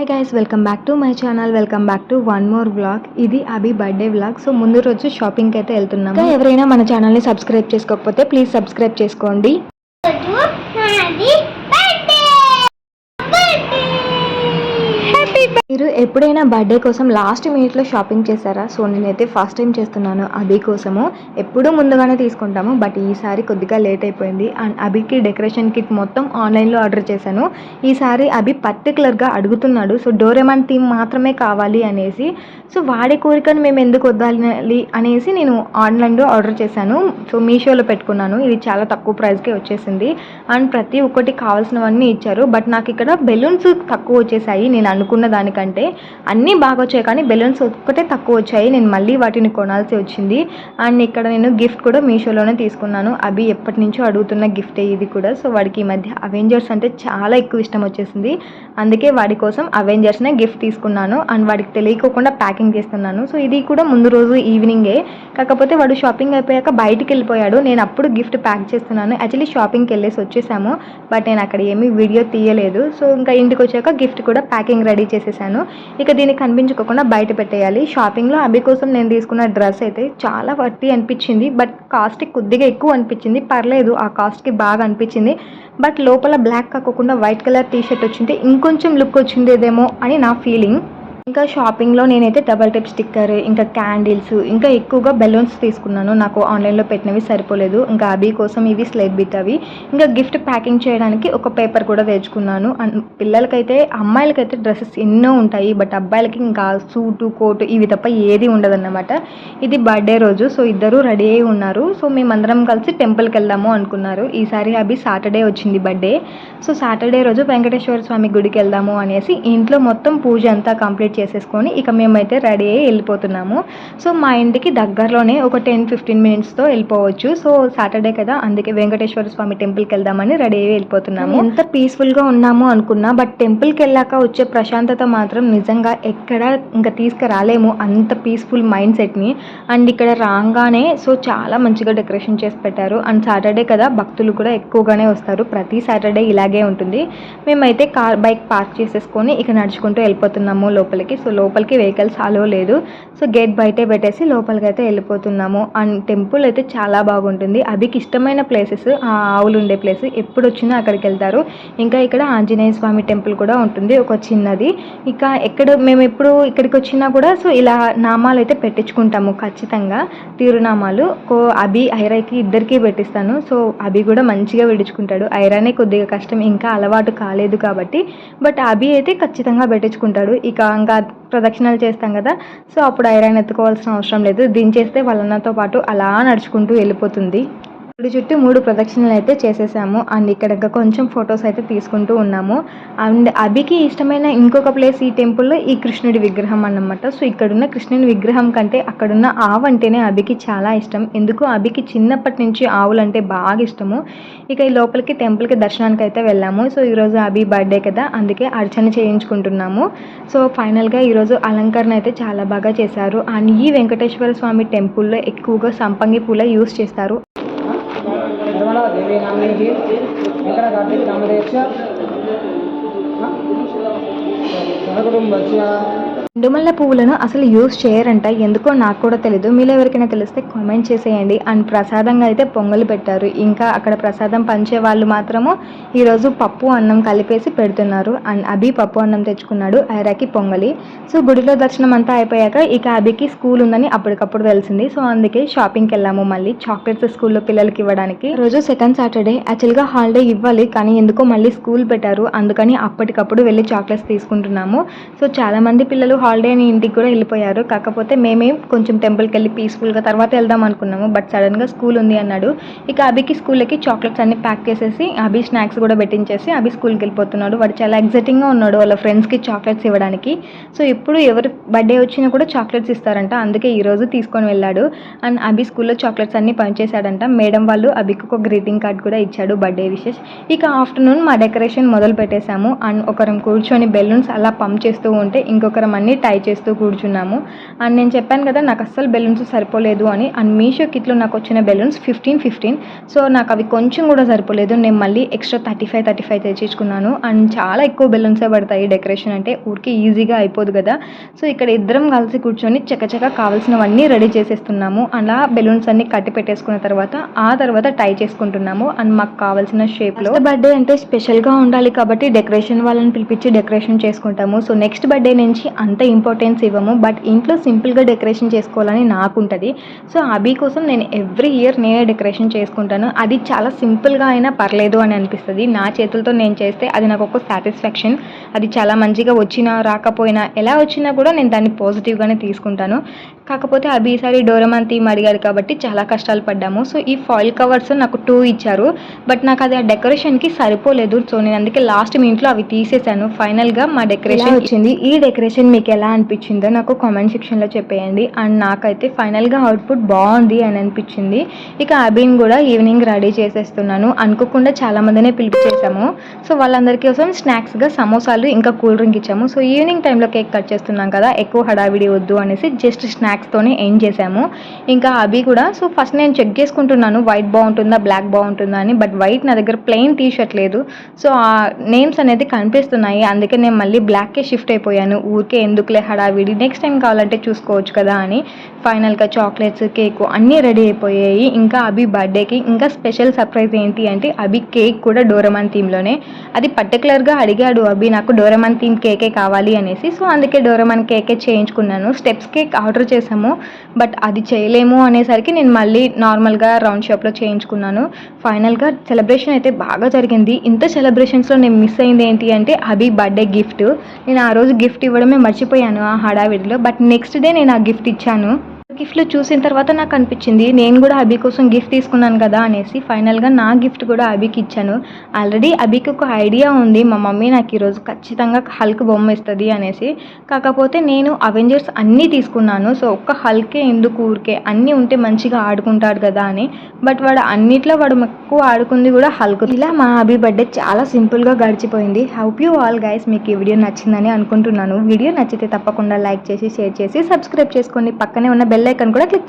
Hi guys welcome back to my channel welcome back to one more vlog ఇది Abhi birthday vlog so ముందు రోజు షాపింగ్కి అయితే వెళ్తున్నాము. ఎవరైనా మన ఛానల్ని సబ్స్క్రైబ్ చేసుకోకపోతే ప్లీజ్ సబ్స్క్రైబ్ చేసుకోండి. మీరు ఎప్పుడైనా బర్త్డే కోసం లాస్ట్ మినిట్లో షాపింగ్ చేశారా? సో నేనైతే ఫస్ట్ టైం చేస్తున్నాను అభి కోసము. ఎప్పుడూ ముందుగానే తీసుకుంటాము బట్ ఈసారి కొద్దిగా లేట్ అయిపోయింది. అండ్ అభికి డెకరేషన్ కిట్ మొత్తం ఆన్లైన్లో ఆర్డర్ చేశాను. ఈసారి అభి పర్టికులర్గా అడుగుతున్నాడు సో డోరెమాన్ థీమ్ మాత్రమే కావాలి అనేసి. సో వాడి కోరికను మేము ఎందుకు వద్దాలి అనేసి నేను ఆన్లైన్లో ఆర్డర్ చేశాను. సో మీషోలో పెట్టుకున్నాను. ఇది చాలా తక్కువ ప్రైస్కే వచ్చేసింది. అండ్ ప్రతి ఒక్కటి కావాల్సినవన్నీ ఇచ్చారు. బట్ నాకు ఇక్కడ బెలూన్స్ తక్కువ వచ్చేసాయి. నేను అనుకున్న దానికంటే అంటే అన్నీ బాగా వచ్చాయి కానీ బెలూన్స్ ఒక్కటే తక్కువ వచ్చాయి నేను మళ్ళీ వాటిని కొనాల్సి వచ్చింది. అండ్ ఇక్కడ నేను గిఫ్ట్ కూడా మీషోలోనే తీసుకున్నాను. అవి ఎప్పటి నుంచో అడుగుతున్న గిఫ్టే ఇది కూడా. సో వాడికి ఈ మధ్య అవెంజర్స్ అంటే చాలా ఎక్కువ ఇష్టం వచ్చేసింది. అందుకే వాడి కోసం అవెంజర్స్నే గిఫ్ట్ తీసుకున్నాను. అండ్ వాడికి తెలియకోకుండా ప్యాకింగ్ చేస్తున్నాను. సో ఇది కూడా ముందు రోజు ఈవినింగే. కాకపోతే వాడు షాపింగ్ అయిపోయాక బయటికి వెళ్ళిపోయాడు. నేను అప్పుడు గిఫ్ట్ ప్యాక్ చేస్తున్నాను. యాక్చువల్లీ షాపింగ్కి వెళ్ళేసి వచ్చేసాము. బట్ నేను అక్కడ ఏమీ వీడియో తీయలేదు. సో ఇంకా ఇంటికి వచ్చాక గిఫ్ట్ కూడా ప్యాకింగ్ రెడీ చేసేసాను. ఇక దీన్ని కనిపించుకోకుండా బయట పెట్టేయాలి. షాపింగ్లో అభి కోసం నేను తీసుకున్న డ్రెస్ అయితే చాలా వర్తి అనిపించింది. బట్ కాస్ట్ కొద్దిగా ఎక్కువ అనిపించింది. పర్లేదు ఆ కాస్ట్కి బాగా అనిపించింది. బట్ లోపల బ్లాక్ కాకుండా వైట్ కలర్ టీ షర్ట్ వచ్చింటే ఇంకొంచెం లుక్ వచ్చిందేదేమో అని నా ఫీలింగ్. ఇంకా షాపింగ్లో నేనైతే డబల్ టిప్ స్టిక్కర్ ఇంకా క్యాండిల్స్ ఇంకా ఎక్కువగా బెలూన్స్ తీసుకున్నాను. నాకు ఆన్లైన్లో పెట్టినవి సరిపోలేదు. ఇంకా అబీ కోసం ఇవి స్లేట్ బిట్ అవి. ఇంకా గిఫ్ట్ ప్యాకింగ్ చేయడానికి ఒక పేపర్ కూడా తెచ్చుకున్నాను. అండ్ పిల్లలకైతే అమ్మాయిలకైతే డ్రెస్సెస్ ఎన్నో ఉంటాయి. బట్ అబ్బాయిలకి ఇంకా సూటు కోటు ఇవి తప్ప ఏది ఉండదన్నమాట. ఇది బర్త్డే రోజు. సో ఇద్దరు రెడీ అయి ఉన్నారు. సో మేమందరం కలిసి టెంపుల్కి వెళ్దాము అనుకున్నారు. ఈసారి అభి సాటర్డే వచ్చింది బర్త్డే. సో సాటర్డే రోజు వెంకటేశ్వర స్వామి గుడికి వెళ్దాము అనేసి ఇంట్లో మొత్తం పూజ అంతా కంప్లీట్ చేసేసుకొని ఇక మేమైతే రెడీ అయ్యి వెళ్ళిపోతున్నాము. సో మా ఇంటికి దగ్గరలోనే ఒక టెన్ ఫిఫ్టీన్ మినిట్స్తో వెళ్ళిపోవచ్చు. సో సాటర్డే కదా అందుకే వెంకటేశ్వర స్వామి టెంపుల్కి వెళ్దామని రెడీ అయ్యి వెళ్ళిపోతున్నాము. ఎంత పీస్ఫుల్గా ఉన్నాము అనుకున్నా బట్ టెంపుల్కి వెళ్ళాక వచ్చే ప్రశాంతత మాత్రం నిజంగా ఎక్కడ ఇంకా తీసుకురాలేము అంత పీస్ఫుల్ మైండ్ సెట్ని అండ్ ఇక్కడ రాగానే సో చాలా మంచిగా డెకరేషన్ చేసి పెట్టారు. అండ్ సాటర్డే కదా భక్తులు కూడా ఎక్కువగానే వస్తారు. ప్రతి సాటర్డే ఇలాగే ఉంటుంది. మేమైతే కార్ బైక్ పార్క్ చేసేసుకొని ఇక నడుచుకుంటూ వెళ్ళిపోతున్నాము లోపలికి. సో లోపలికి వెహికల్స్ అలో లేదు. సో గేట్ బయటే పెట్టేసి లోపలికి అయితే వెళ్ళిపోతున్నాము. అండ్ టెంపుల్ అయితే చాలా బాగుంటుంది. అభికి ఇష్టమైన ప్లేసెస్ ఆ ఆవులు ఉండే ప్లేస్ ఎప్పుడు వచ్చినా అక్కడికి వెళ్తారు. ఇంకా ఇక్కడ ఆంజనేయ స్వామి టెంపుల్ కూడా ఉంటుంది ఒక చిన్నది. ఇక ఎక్కడ మేము ఎప్పుడు ఇక్కడికి వచ్చినా కూడా సో ఇలా నామాలు అయితే పెట్టించుకుంటాము ఖచ్చితంగా. తిరునామాలు. కో అభి ఐరాకి ఇద్దరికి పెట్టిస్తాను. సో అభి కూడా మంచిగా విడుచుకుంటాడు. ఐరానే కొద్దిగా కష్టం ఇంకా అలవాటు కాలేదు కాబట్టి. బట్ అభి అయితే ఖచ్చితంగా పెట్టించుకుంటాడు. ఇక ఇంకా ప్రదక్షిణలు చేస్తాం కదా సో అప్పుడు ఐరన్ ఎత్తుకోవాల్సిన అవసరం లేదు. దించేస్తే వాళ్ళన్నతో పాటు అలా నడుచుకుంటూ వెళ్ళిపోతుంది. గుడి చుట్టూ మూడు ప్రదక్షిణలు అయితే చేసేసాము. అండ్ ఇక్కడ ఇంకా కొంచెం ఫొటోస్ అయితే తీసుకుంటూ ఉన్నాము. అండ్ అభికి ఇష్టమైన ఇంకొక ప్లేస్ ఈ టెంపుల్లో ఈ కృష్ణుడి విగ్రహం అన్నమాట. సో ఇక్కడున్న కృష్ణుని విగ్రహం కంటే అక్కడున్న ఆవు అంటేనే అభికి చాలా ఇష్టం. ఎందుకు? అభికి చిన్నప్పటి నుంచి ఆవులు అంటే బాగా ఇష్టము. ఇక ఈ లోపలికి టెంపుల్కి దర్శనానికి అయితే వెళ్ళాము. సో ఈరోజు అభి బర్త్డే కదా అందుకే అర్చన చేయించుకుంటున్నాము. సో ఫైనల్గా ఈరోజు అలంకరణ అయితే చాలా బాగా చేశారు. అండ్ ఈ వెంకటేశ్వర స్వామి టెంపుల్లో ఎక్కువగా సంపంగి పూల యూస్ చేస్తారు. Krishna, Devi Namani here, Venkata Kartik Kamadesha, Sanakudumbasya, ఎండుమల్ల పువ్వులను అసలు యూస్ చేయరంట. ఎందుకో నాకు కూడా తెలీదు. మీలో ఎవరికైనా తెలిస్తే కామెంట్ చేసేయండి. అండ్ ప్రసాదంగా అయితే పొంగలు పెట్టారు. ఇంకా అక్కడ ప్రసాదం పంచే వాళ్ళు మాత్రము ఈరోజు పప్పు అన్నం కలిపేసి పెడుతున్నారు. అండ్ అభి పప్పు అన్నం తెచ్చుకున్నాడు. ఐరాకి పొంగలి. సో గుడిలో దర్శనం అంతా అయిపోయాక ఇక అభికి స్కూల్ ఉందని అప్పటికప్పుడు తెలిసింది. సో అందుకే షాపింగ్కి వెళ్ళాము మళ్ళీ. చాక్లెట్స్ స్కూల్లో పిల్లలకి ఇవ్వడానికి. రోజు సెకండ్ సాటర్డే. యాక్చువల్గా హాలిడే ఇవ్వాలి. కానీ ఎందుకో మళ్ళీ స్కూల్ పెట్టారు. అందుకని అప్పటికప్పుడు వెళ్ళి చాక్లెట్స్ తీసుకుంటున్నాము. సో చాలామంది పిల్లలు హాలిడే అని ఇంటికి కూడా వెళ్ళిపోయారు. కాకపోతే మేమే కొంచెం టెంపుల్కి వెళ్ళి పీస్ఫుల్గా తర్వాత వెళ్దాం అనుకున్నాము. బట్ సడన్గా స్కూల్ ఉంది అన్నాడు. ఇక అభికి స్కూల్కి చాక్లెట్స్ అన్ని ప్యాక్ చేసేసి అభి స్నాక్స్ కూడా పెట్టించేసి అభి స్కూల్కి వెళ్ళిపోతున్నాడు. వాడు చాలా ఎగ్జైటింగ్గా ఉన్నాడు వాళ్ళ ఫ్రెండ్స్కి చాక్లెట్స్ ఇవ్వడానికి. సో ఎప్పుడు ఎవరు బర్త్డే వచ్చినా కూడా చాక్లెట్స్ ఇస్తారంట. అందుకే ఈరోజు తీసుకొని వెళ్ళాడు. అండ్ అభి స్కూల్లో చాక్లెట్స్ అన్ని పనిచేశాడంట మేడం వాళ్ళు అభికి ఒక గ్రీటింగ్ కార్డ్ కూడా ఇచ్చాడు బర్త్డే విషెస్ ఇక ఆఫ్టర్నూన్ మా డెకరేషన్ మొదలు పెట్టేశాము అండ్ ఒకరం కూర్చొని బెలూన్స్ అలా పంప్ చేస్తూ ఉంటే ఇంకొకరం అన్ని అన్నీ టై చేస్తూ కూర్చున్నాము. అండ్ నేను చెప్పాను కదా నాకు అస్సలు బెలూన్స్ సరిపోలేదు అని. అండ్ మీషో కిట్లో నాకు వచ్చిన బెలూన్స్ ఫిఫ్టీన్ ఫిఫ్టీన్ సో నాకు అవి కొంచెం కూడా సరిపోలేదు. నేను మళ్ళీ extra thirty five thirty five తెచ్చుకున్నాను అండ్ చాలా ఎక్కువ బెలూన్సే పడతాయి డెకరేషన్ అంటే. ఊరికి ఈజీగా అయిపోదు కదా. సో ఇక్కడ ఇద్దరం కలిసి కూర్చొని చక్కచక్క కావాల్సినవన్నీ రెడీ చేసేస్తున్నాము. అలా బెలూన్స్ అన్ని కట్టి పెట్టేసుకున్న తర్వాత ఆ తర్వాత టై చేసుకుంటున్నాము. అండ్ మాకు కావాల్సిన షేప్లో బర్త్డే అంటే స్పెషల్గా ఉండాలి కాబట్టి డెకరేషన్ వాళ్ళని పిలిపించి డెకరేషన్ చేసుకుంటాము. సో నెక్స్ట్ బర్త్డే నుంచి అంత అంత ఇంపార్టెన్స్ ఇవ్వము బట్ ఇంట్లో సింపుల్గా డెకరేషన్ చేసుకోవాలని నాకు ఉంటుంది సో అభి కోసం నేను ఎవ్రీ ఇయర్ నేనే డెకరేషన్ చేసుకుంటాను. అది చాలా సింపుల్గా అయినా పర్లేదు అని అనిపిస్తుంది. నా చేతులతో నేను చేస్తే అది నాకు ఒక సాటిస్ఫాక్షన్ అది చాలా మంచిగా వచ్చినా రాకపోయినా ఎలా వచ్చినా కూడా నేను దాన్ని పాజిటివ్గానే తీసుకుంటాను. కాకపోతే అభి ఈసారి డోరమాన్ థీమ్ అడిగాడు కాబట్టి చాలా కష్టాలు పడ్డాము. సో ఈ ఫాయిల్ కవర్స్ నాకు టూ ఇచ్చారు. బట్ నాకు అది ఆ డెకరేషన్కి సరిపోలేదు. సో నేను అందుకే లాస్ట్ మీ ఇంట్లో అవి తీసేసాను ఫైనల్గా మా డెకరేషన్ వచ్చింది? ఈ డెకరేషన్ మీకు ఎలా అనిపించిందో నాకు కామెంట్ సెక్షన్లో చెప్పేయండి. అండ్ నాకైతే ఫైనల్గా అవుట్పుట్ బాగుంది అని అనిపించింది. ఇక అభిని కూడా ఈవినింగ్ రెడీ చేసేస్తున్నాను. అనుకోకుండా చాలా మందినే పిలిపించేసాము సో వాళ్ళందరి కోసం స్నాక్స్గా సమోసాలు ఇంకా కూల్ డ్రింక్ ఇచ్చాము. సో ఈవినింగ్ టైంలో కేక్ కట్ చేస్తున్నాం కదా ఎక్కువ హడావిడి వద్దు అనేసి జస్ట్ స్నాక్స్తోనే ఎండ్ చేసాము ఇంకా అభి కూడా సో ఫస్ట్ నేను చెక్ చేసుకుంటున్నాను వైట్ బాగుంటుందా బ్లాక్ బాగుంటుందా అని. బట్ వైట్ నా దగ్గర ప్లెయిన్ టీ షర్ట్ లేదు. సో ఆ నేమ్స్ అనేది కనిపిస్తున్నాయి. అందుకే నేను మళ్ళీ బ్లాక్కే షిఫ్ట్ అయిపోయాను. ఊరికే ఎందుకులే హడావిడి. నెక్స్ట్ టైం కావాలంటే చూసుకోవచ్చు కదా అని. ఫైనల్గా చాక్లెట్స్ కేక్ అన్నీ రెడీ అయిపోయాయి. ఇంకా అభి బర్త్డేకి ఇంకా స్పెషల్ సర్ప్రైజ్ ఏంటి అంటే అభి కేక్ కూడా డోరమాన్ థీమ్లోనే. అది పర్టికులర్గా అడిగాడు అభి నాకు డోరమాన్ థీమ్ కేకే కావాలి అనేసి. సో అందుకే డోరమాన్ కేకే చేయించుకున్నాను. స్టెప్స్ కేక్ ఆర్డర్ చేసాము. బట్ అది చేయలేము అనేసరికి నేను మళ్ళీ నార్మల్గా రౌండ్ షాప్లో చేయించుకున్నాను. ఫైనల్గా సెలబ్రేషన్ అయితే బాగా జరిగింది. ఇంత సెలబ్రేషన్స్లో నేను మిస్ అయింది ఏంటి అంటే అభి బర్త్డే గిఫ్ట్ నేను ఆ రోజు గిఫ్ట్ ఇవ్వడమే మర్చిపోయాను ఆ హడావిడిలో. బట్ నెక్స్ట్ డే నేను ఆ గిఫ్ట్ ఇచ్చాను. గిఫ్ట్లు చూసిన తర్వాత నాకు అనిపించింది నేను కూడా అభి కోసం గిఫ్ట్ తీసుకున్నాను కదా అనేసి ఫైనల్గా నా గిఫ్ట్ కూడా అభికి ఇచ్చాను. ఆల్రెడీ అభికి ఒక ఐడియా ఉంది మా మమ్మీ నాకు ఈరోజు ఖచ్చితంగా హల్క్ బొమ్మ ఇస్తుంది అనేసి. కాకపోతే నేను అవెంజర్స్ అన్నీ తీసుకున్నాను సో ఒక్క హల్కే ఎందుకు ఊరికే? అన్నీ ఉంటే మంచిగా ఆడుకుంటాడు కదా అని. బట్ వాడు అన్నిట్లో వాడు ఎక్కువ ఆడుకుంది కూడా హల్క్ ఇలా మా అభి బర్త్డే చాలా సింపుల్గా గడిచిపోయింది. హౌప్ యూ ఆల్ గైస్ మీకు ఈ వీడియో నచ్చిందని అనుకుంటున్నాను. వీడియో నచ్చితే తప్పకుండా లైక్ చేసి షేర్ చేసి సబ్స్క్రైబ్ చేసుకోండి. పక్కనే ఉన్న బెల్ బెల్ ఐకాన్ కూడా క్లిక్ చేయండి.